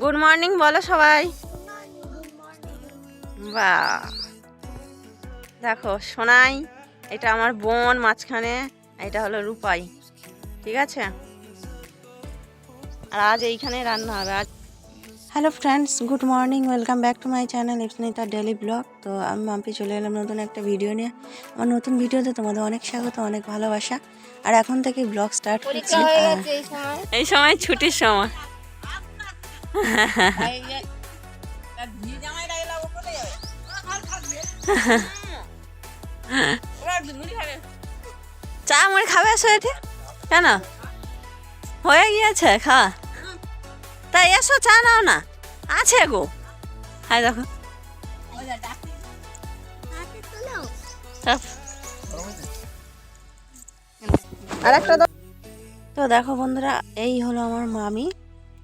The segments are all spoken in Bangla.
গুড মর্নিং বলো সবাই। বা দেখো সোনাই এটা আমার বোন মাঝখানে এটা হলো রূপাই ঠিক আছে? আর আজ এইখানে রান্না হবে আজ hello friends good morning welcome back to my channel Ipsnita daily vlog তো আমি মাম্পি চলে এলাম নতুন একটা ভিডিও নিয়ে। আমার নতুন ভিডিওতে তোমাদের অনেক স্বাগত অনেক ভালোবাসা। আর এখন থেকে ব্লগ স্টার্ট করছি এই সময় ছুটির সময়। চা মুড়ি খাবে এসো এটি কেন? হয়ে গিয়েছে খাওয়া তাই এসো চা নাও না। আছে গো। হ্যাঁ দেখো। আর একটা তো দেখো বন্ধুরা এই হলো আমার মামি।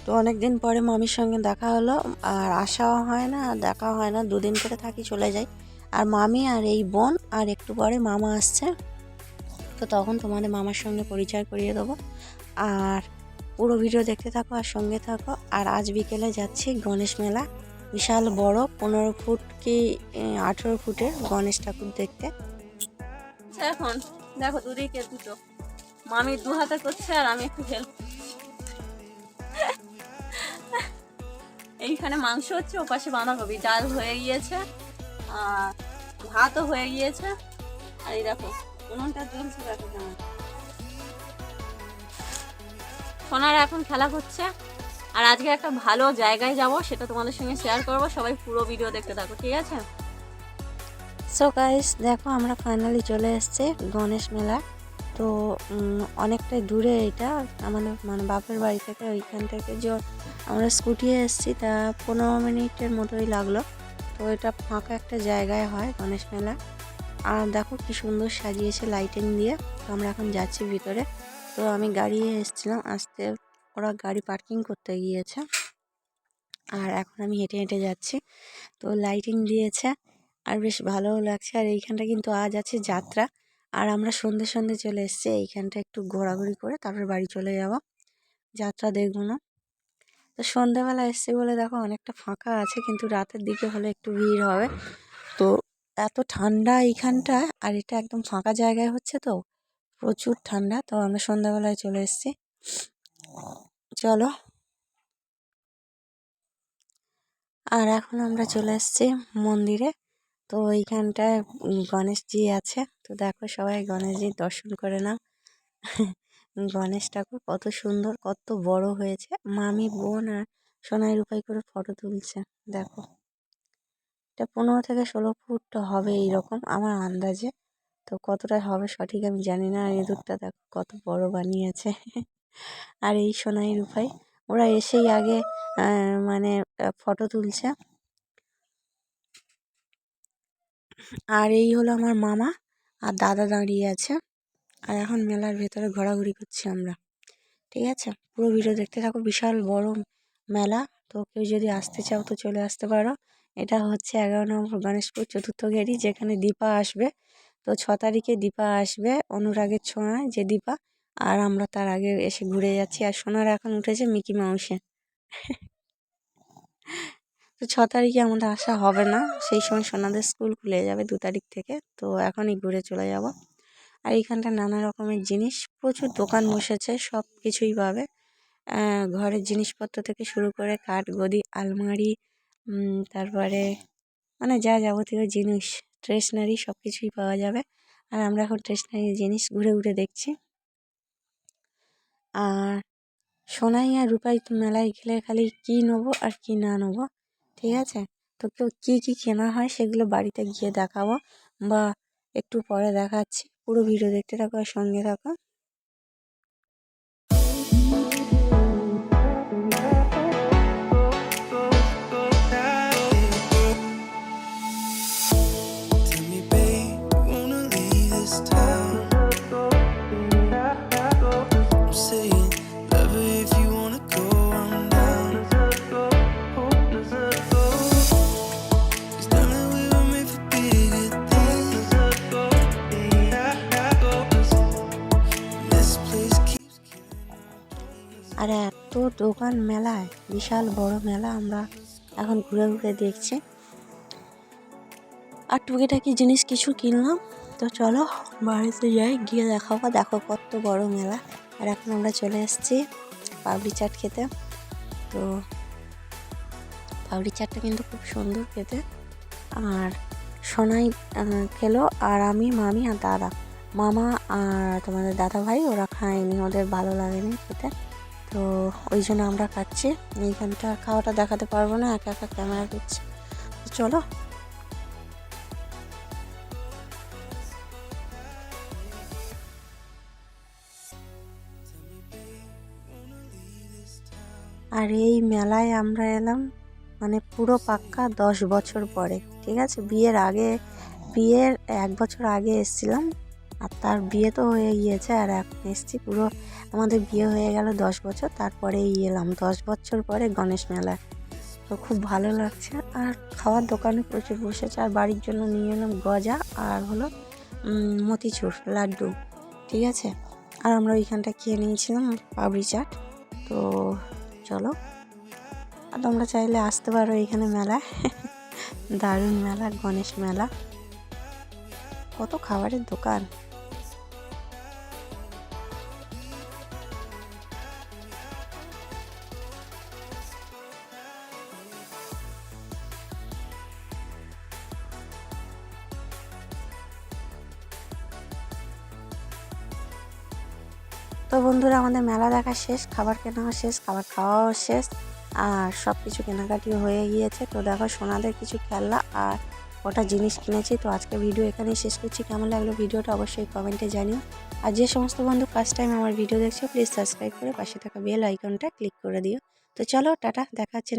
তো অনেক দিন পরে মামির সঙ্গে দেখা হলো, আর আসাও হয় না, আর দেখা হয় না। দুদিন করে থাকি, চলে যাই। আর মামি আর এই বোন, আর একটু পরে মামা আসছে। তো তখন তোমাদের মামার সঙ্গে পরিচয় করিয়ে দেবো। আর পুরো ভিডিও দেখতে থাকো, আর সঙ্গে থাকো। আর আজ বিকেলে যাচ্ছি গণেশ মেলা। বিশাল বড়, পনেরো ফুট কি আঠেরো ফুটের গণেশ ঠাকুর দেখতে। এখন দেখো দুদিকে দুটো। মামি দু হাতে করছে, আর আমি একটু হেল্প এইখানে মাংস হচ্ছে ও পাশে বাঁধাকপি ডাল হয়ে গিয়েছে, আর ভাতও হয়ে গিয়েছে। আর এই দেখো, উনুনটা জ্বলছে দেখো কেমন। সোনার এখন খেলা করছে, আর আজকে একটা ভালো জায়গায় যাব, সেটা তোমাদের সঙ্গে শেয়ার করব। সবাই পুরো ভিডিও দেখতে থাকো, ঠিক আছে? সো গাইস দেখো আমরা ফাইনালি চলে এসেছি গণেশ মেলা তো অনেকটাই দূরে এটা, আমাদের মানে বাপের বাড়ি থেকে ওইখান থেকে যে আমরা স্কুটি এসেছি, তা পনেরো মিনিটের মতোই লাগল। তো এটা ফাঁকা একটা জায়গায় হয় গণেশ মেলা। আর দেখো কি সুন্দর সাজিয়েছে লাইটিং দিয়ে। তো আমরা এখন যাচ্ছি ভিতরে। তো আমি গাড়ি এসেছিলাম, আসতে ওরা গাড়ি পার্কিং করতে গিয়েছে। আর এখন আমি হেঁটে হেঁটে যাচ্ছি। তো লাইটিং দিয়েছে, আর বেশ ভালোও লাগছে। আর এইখানটা কিন্তু আজ আছে যাত্রা। আর আমরা সন্ধে সন্ধে চলে এসেছি, এইখানটা একটু ঘোরাঘুরি করে তারপর বাড়ি চলে যাব। যাত্রা দেখব না। তো সন্ধেবেলা এসছি বলে দেখো অনেকটা ফাঁকা আছে, কিন্তু রাতের দিকে হলে একটু ভিড় হবে। তো এত ঠান্ডা এইখানটায়, আর এটা একদম ফাঁকা জায়গায় হচ্ছে তো, প্রচুর ঠান্ডা। তো আমরা সন্ধ্যাবেলায় চলে এসেছি। চলো। আর এখন আমরা চলে এসেছি মন্দিরে। তো এইখানটায় গণেশজি আছে। তো দেখো সবাই গণেশজির দর্শন করে নাও। গণেশ ঠাকুর কত সুন্দর, কত বড় হয়েছে। মামি, বোন আর সোনাই রূপাই করে ফটো তুলছে, দেখো। এটা পনেরো থেকে ষোলো ফুট হবে এইরকম আমার আন্দাজে। তো কতটা হবে সঠিক আমি জানি না, আর ইঁদুরটা দেখো কত বড় বানিয়েছে। আর এই সোনাই রূপাই, ওরা এসেই আগে মানে ফটো তুলছে। আর এই হলো আমার মামা, আর দাদা দাঁড়িয়ে আছে। আর এখন মেলার ভেতরে ঘোরাঘুরি করছি আমরা। ঠিক আছে? পুরো ভিডিও দেখতে থাকো, বিশাল বড় মেলা। তো কেউ যদি আসতে চাও তো চলে আসতে পারো। এটা হচ্ছে এগারো নম্বর গণেশপুর চতুর্থ গেরি, যেখানে দীপা আসবে। তো ছ তারিখে দীপা আসবে, অনুরাগের ছোঁয়ায় যে দীপা। আর আমরা তার আগে এসে ঘুরে যাচ্ছি। আর সোনার এখন উঠেছে মিকি মাউসে। তো ছ তারিখে আমাদের আসা হবে না। সেই সময় সোনাদের স্কুল খুলে যাবে দু তারিখ থেকে। তো এখনই ঘুরে চলে যাব। আর এইখানটা নানা রকমের জিনিস। প্রচুর দোকান বসেছে সব কিছুই পাবে ঘরের জিনিসপত্র থেকে শুরু করে কাঠ, গদি, আলমারি তারপরে মানে যা যাবতীয় জিনিস স্টেশনারি সব কিছুই পাওয়া যাবে। আর আমরা এখন স্টেশনারি জিনিস ঘুরে ঘুরে দেখছি। আর সোনাই আর রূপাই মেলায় গেলে খালি কী নেব আর কী না নেব, ঠিক আছে? তো কেউ কী কী কেনা হয় সেগুলো বাড়িতে গিয়ে দেখাবো বা একটু পরে দেখাচ্ছি। পুরো ভিডিও দেখতে থাকো আর সঙ্গে থাকো। আর এত দোকান মেলায়, বিশাল বড় মেলা আমরা এখন ঘুরে ঘুরে দেখছি। আর টুকিটাকি জিনিস কিছু কিনলাম, তো চলো বাড়িতে যাই, গিয়ে দেখাবো, দেখো কত বড় মেলা। আর এখন আমরা চলে এসেছি পাপড়ি চাট খেতে। তো পাপড়ি চাটটা কিন্তু খুব সুন্দর খেতে। আর সোনাই খেলো, আর আমি, মামি আর দাদা। মামা আর তোমাদের দাদা ভাই ওরা খায়নি, ওদের ভালো লাগেনি খেতে। তো ওই জন্য আমরা খাচ্ছি। এইখানটা খাওয়াটা দেখাতে পারব না, একা একা ক্যামেরা করছি চলো। আর এই মেলায় আমরা এলাম মানে পুরো পাক্কা দশ বছর পরে, ঠিক আছে? বিয়ের আগে, বিয়ের এক বছর আগে এসেছিলাম। আর তার বিয়ে তো হয়ে গিয়েছে আর এখন এসছি পুরো আমাদের বিয়ে হয়ে গেল দশ বছর তারপরেই এলাম। দশ বছর পরে গণেশ মেলা। তো খুব ভালো লাগছে। আর খাওয়ার দোকানে প্রচুর বসেছে। আর বাড়ির জন্য নিয়ে এলাম গজা আর হলো মতিচুর, লাড্ডু। ঠিক আছে? আর আমরা ওইখানটা খেয়ে নিয়েছিলাম পাবড়ি চাট। তো চলো। আর তোমরা চাইলে আসতে পারো এখানে মেলায়। দারুণ মেলা, গণেশ মেলা। কত খাবারের দোকান? তো বন্ধুরা, আমাদের মেলা দেখা শেষ, খাবার কেনাও শেষ, খাবার খাওয়াও শেষ, আর সব কিছু কেনাকাটিও হয়ে গিয়েছে। তো দেখো, সোনাদের কিছু খেলা আর কটা জিনিস কিনেছি, তো আজকে ভিডিও এখানে শেষ করছি। কেমন লাগল ভিডিওটা অবশ্যই কমেন্টে জানিও। আর যে সমস্ত বন্ধু ফার্স্ট টাইম আমার ভিডিও দেখছ প্লিজ সাবস্ক্রাইব করে পাশে থাকা বেল আইকনটা ক্লিক করে দিও। তো চলো, টাটা দেখাচ্ছেন